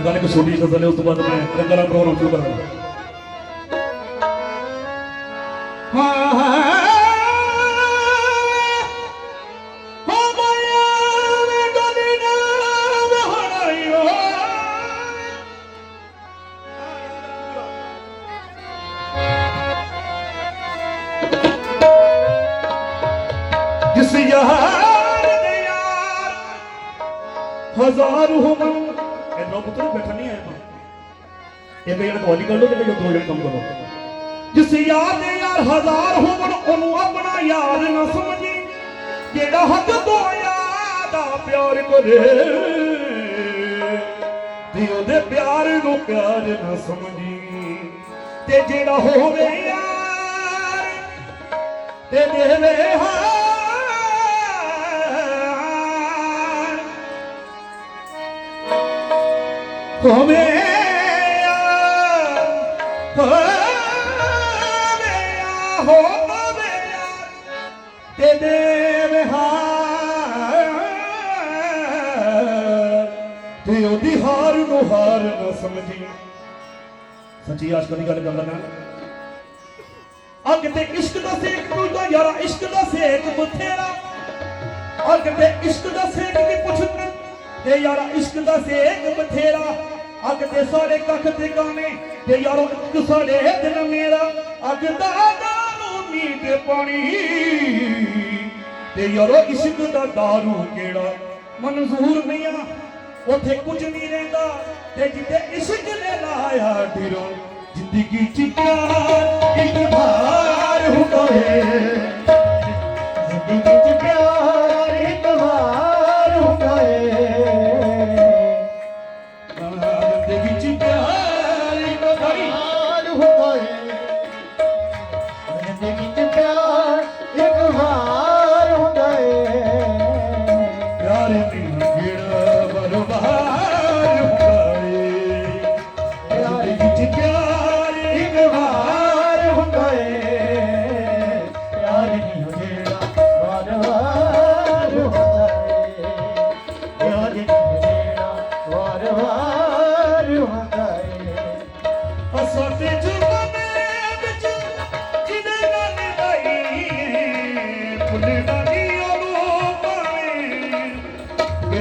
ਗੱਲ ਇੱਕ ਛੋਟੀ ਸਜ਼ਾ ਗੱਲ ਉਸ ਤੋਂ ਬਾਅਦ ਮੈਂ ਰੰਗਾਂ ਪ੍ਰੋਗਰਾਮ ਸ਼ੁਰੂ ਕਰਾਂਗਾ। ਜਿਸ ਯਾਰ ਦੇ ਯਾਰ, ਹਜ਼ਾਰ ਹੋਵਨ ਇਹ ਲੋਕ ਪੁੱਤਰ ਬੈਠਾ ਨਹੀਂ ਆਇਆ ਮੈਂ ਇਹ ਕਈ ਜਣ ਕਵਾਲੀ ਕਰ ਲੋ ਤੇ ਜਿਸ ਯਾਰ ਦੇ ਯਾਰ ਹਜ਼ਾਰ ਹੋਵਨ ਉਹਨੂੰ ਆਪਣਾ ਯਾਰ ਨਾ ਸਮਝੀ। ਜਿਹੜਾ ਹੱਦ ਤੋਂ ਦਾ ਪਿਆਰ ਕਰੇ। ਤੇ ਉਹਦੇ ਪਿਆਰ ਨੂੰ ਪਿਆਰ ਨਾ ਸਮਝੀ। ਤੇ ਜਿਹੜਾ ਹੋਵੇ ਯਾਰ, ਤੇ ਦੇਵੇ ਹਾਰ ਹੋਵੇ ਹੋਵੇ ਹੋਵੇ ਤੇ ਦੇਵੇ ਹਾਰ ਤੇ ਉਹਦੀ ਹਾਰ ਨੂੰ ਹਾਰ ਨਾ ਸਮਝੀ ਸੱਚੀ ਆਸ਼ਕ ਦੀ ਗੱਲ ਕਰਦਾ ਮੈਂ ਅੱਗ ਤੇ ਇਸ਼ਕ ਦਾ ਸੇਕ ਪੁੱਛਦਾ ਯਾਰਾ ਇਸ਼ਕ ਦਾ ਸੇਕ ਬਥੇਰਾ ਅੱਗ ਤੇ ਇਸ਼ਕ ਦਾ ਸੇਕ ਕੀ ਪੁੱਛਦਾ ਤੇ ਯਾਰਾ ਇਸ਼ਕ ਦਾ ਸੇਕ ਬਥੇਰਾ ਅੱਗ ਤੇ ਸਾਰੇ ਕੱਖ ਤੇ ਗਾਣੇ ਤੇ ਯਾਰੋ, ਇੱਕ ਸਾਡੇ ਦਿਲ ਮੇਰਾ। ਅੱਗ ਦਾ ਦਾਰੂ ਨੀਂਦ ਪਾਣੀ। ਤੇ ਯਾਰੋ, ਇਸ਼ਕ ਦਾ ਦਾਰੂ ਕਿਹੜਾ? ਮਨਜ਼ੂਰ ਨਹੀਂ ਆ। ਉਥੇ ਕੁਝ ਨਹੀਂ ਰਹਿੰਦਾ। ਤੇ ਜਿੱਤੇ ਇਸ਼ਕ ਨੇ ਲਾਇਆ ਡਿਰੋ ਜ਼ਿੰਦਗੀ ਚ ਪਿਆਰ, ਇੱਕ ਵਾਰ ਹੁੰਦਾ ਏ।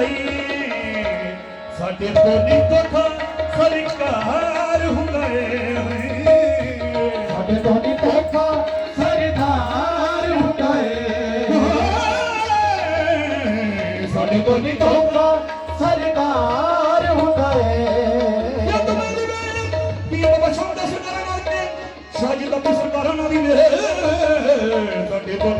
ਹਰੀ ਗਈ ਸਾਡੇ ਤੋਂ ਨਹੀਂ ਤੋਖਾ ਸਰਕਾਰ ਹੁੰਦਾ ਏ। ਸਾਡੇ ਤੋਂ ਨਹੀਂ ਤੋਖਾ ਸਰਦਾਰ ਹੁੰਦਾ ਏ। ਸਾਡੇ ਤੋਂ ਤੋਖਾ ਤੋਖਾ ਸਰਦਾਰ ਹੁੰਦਾ ਏ। ਜਦ ਮੇਰੀ ਵੇਲ ਕੀ ਬਾਬਾ ਸ਼ਾਂਦਾ ਸਰਕਾਰਾਂ ਨਾਲ ਤੇ ਸਾਜੀ ਦਾ ਸਰਕਾਰਾਂ ਨਾਲ ਦੀ ਵੇ ਸਾਡੇ ਤੋਂ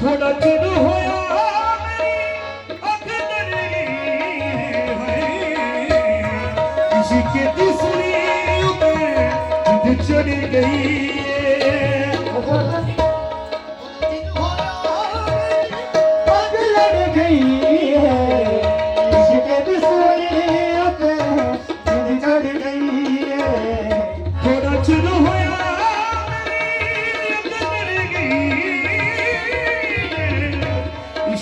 थोड़ा चिर होया के दूसरी उम्र चली गई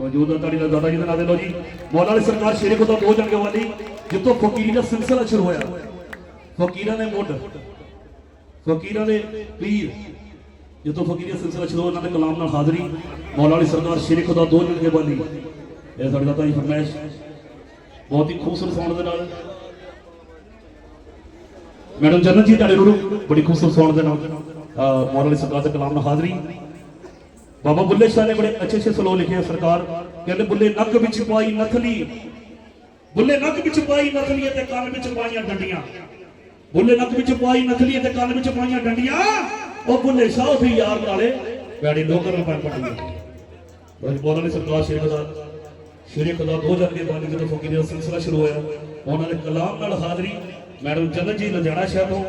ਮੌਜੂਦ ਹੈ ਤੁਹਾਡੀ ਦਾ ਦਾਦਾ ਜੀ ਦਾ ਨਾਮ ਲੈ ਲਓ ਜੀ। ਮੌਲਾ ਵਾਲੀ ਸਰਕਾਰ ਸ਼ੇਰੇ ਕੋ ਦੋ ਜਣਗੇ ਵਾਲੀ, ਜਿੱਥੋਂ ਫਕੀਰੀ ਦਾ ਸਿਲਸਿਲਾ ਸ਼ੁਰੂ ਹੋਇਆ। ਫਕੀਰਾਂ ਦੇ ਮੁੱਢ, ਫਕੀਰਾਂ ਦੇ ਪੀਰ ਜਿੱਥੋਂ ਫਕੀਰੀ ਸਿਲਸਿਲਾ ਸ਼ੁਰੂ ਉਹਨਾਂ ਦੇ ਕਲਾਮ ਨਾਲ ਹਾਜ਼ਰੀ। ਮੌਲਾ ਵਾਲੀ ਸਰਕਾਰ ਸ਼ੇਰੇ ਖੁਦਾ ਦੋ ਜਣਗੇ ਵਾਲੀ ਇਹ ਸਾਡੇ ਦਾਦਾ ਜੀ ਫਰਮਾਇਸ਼। ਬਹੁਤ ਹੀ ਖੂਬਸੂਰਤ ਸਾਊਂਡ ਦੇ ਨਾਲ। ਮੈਡਮ ਜਨਤ ਜੀ, ਤੁਹਾਡੇ ਨੂੰ ਬੜੀ ਖੂਬਸੂਰਤ ਸਾਊਂਡ ਦੇ ਨਾਲ ਮੌਲਾ ਵਾਲੀ ਸਰਕਾਰ ਦੇ ਕਲਾਮ ਨਾਲ ਹਾਜ਼ਰੀ। ਬਾਬਾ ਬੁੱਲੇ ਸ਼ਾਹ ਨੇ ਬੜੇ ਅੱਛੇ ਅੱਛੇ ਸਲੋ ਲਿਖੇ ਆ ਸਰਕਾਰ। ਕਹਿੰਦੇ ਬੁੱਲੇ ਨੱਕ ਵਿੱਚ ਪਾਈ ਨਥਲੀ। ਬੁੱਲੇ ਨੱਕ ਵਿੱਚ ਪਾਈ ਨਥਲੀ ਤੇ ਕੰਨ ਵਿੱਚ ਪਾਈਆਂ ਡੰਡੀਆਂ। ਬੁੱਲੇ ਨੱਕ ਵਿੱਚ ਪਾਈ ਨਥਲੀ ਤੇ ਕੰਨ ਵਿੱਚ ਪਾਈਆਂ ਡੰਡੀਆਂ। ਉਹ ਬੁੱਲੇ ਸ਼ਾਹ ਉਹਦੇ ਯਾਰ ਨਾਲੇ। ਬੈੜੀ ਲੋਕਾਂ ਨੂੰ ਪੈਣ ਪੱਟੀਆਂ ਸਰਕਾਰ ਸ਼ੇਰ ਖੁਦਾ ਸ਼ੇਰ ਖੁਦਾ ਦੋ ਹਜ਼ਾਰ ਦੇ ਬਾਅਦ ਜਦੋਂ ਫਕੀਰ ਦਾ ਸਿਲਸਿਲਾ ਸ਼ੁਰੂ ਹੋਇਆ, ਉਹਨਾਂ ਦੇ ਕਲਾਮ ਨਾਲ ਹਾਜ਼ਰੀ। ਮੈਡਮ ਜਨਤ ਜੀ ਲੁਧਿਆਣਾ ਸ਼ਹਿਰ ਤੋਂ